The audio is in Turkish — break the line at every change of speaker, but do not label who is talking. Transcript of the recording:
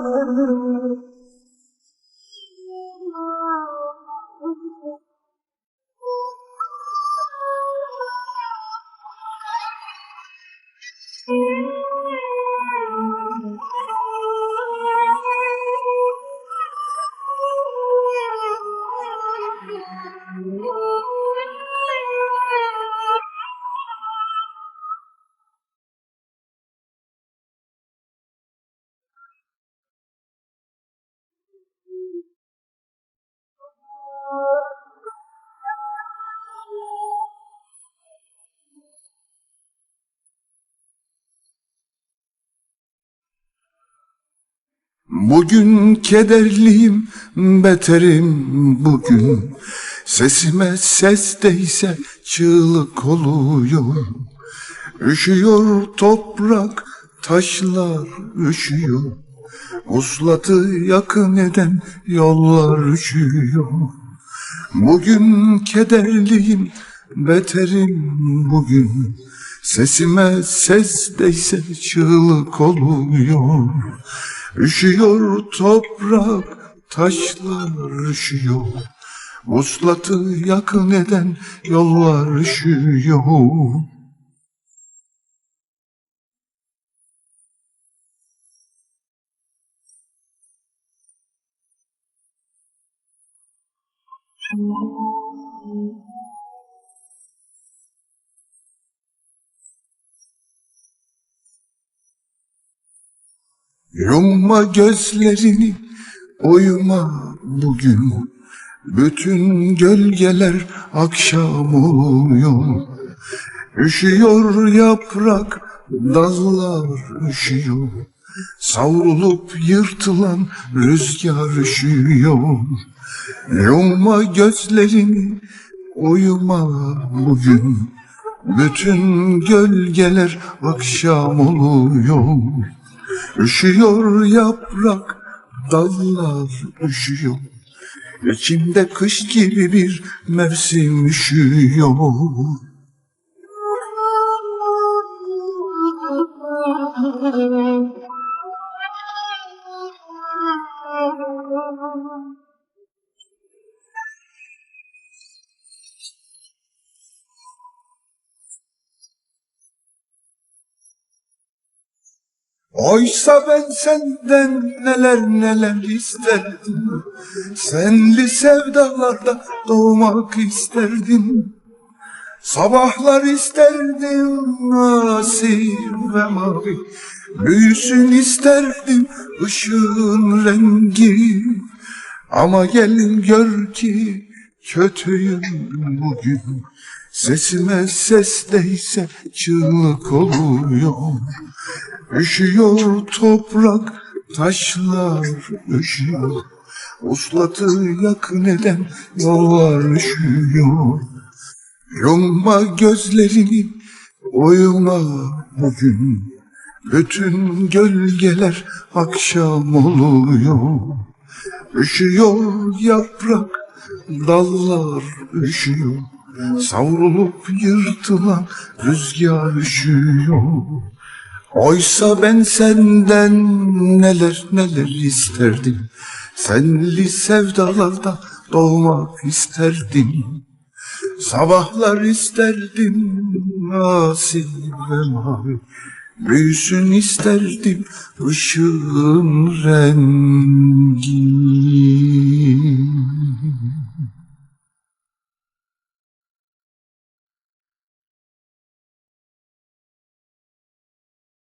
love. Bugün kederliyim, beterim bugün. Sesime ses değse çığlık oluyor. Üşüyor toprak, taşlar üşüyor. Uslatı yakın eden yollar üşüyor. Bugün kederliyim, beterim bugün. Sesime ses değse çığlık oluyor. Üşüyor toprak, taşlar üşüyor. Vuslatı yakın eden yollar üşüyor. Yumma gözlerini, uyuma bugün. Bütün gölgeler akşam oluyor. Üşüyor yaprak, dallar üşüyor. Savrulup yırtılan rüzgar üşüyor. Yumma gözlerini, uyuma bugün. Bütün gölgeler akşam oluyor. Üşüyor yaprak, dallar üşüyor. İçimde kış gibi bir mevsim üşüyor. Oysa ben senden neler neler isterdim. Senli sevdalarda doğmak isterdim. Sabahlar isterdim asil ve mavi. Büyüsün isterdim ışığın rengi. Ama gelin gör ki kötüyüm bugün. Sesime ses değse çığlık oluyor. Üşüyor toprak, taşlar üşüyor. Uslatı yakın eden yollar üşüyor. Yumma gözlerini, uyuma bugün. Bütün gölgeler akşam oluyor. Üşüyor yaprak, dallar üşüyor. Savrulup yırtılan rüzgar üşüyor. Oysa ben senden neler neler isterdim. Senli sevdalarda doğmak isterdim. Sabahlar isterdim asil ve mavi. Büyüsün isterdim ışığın rengi.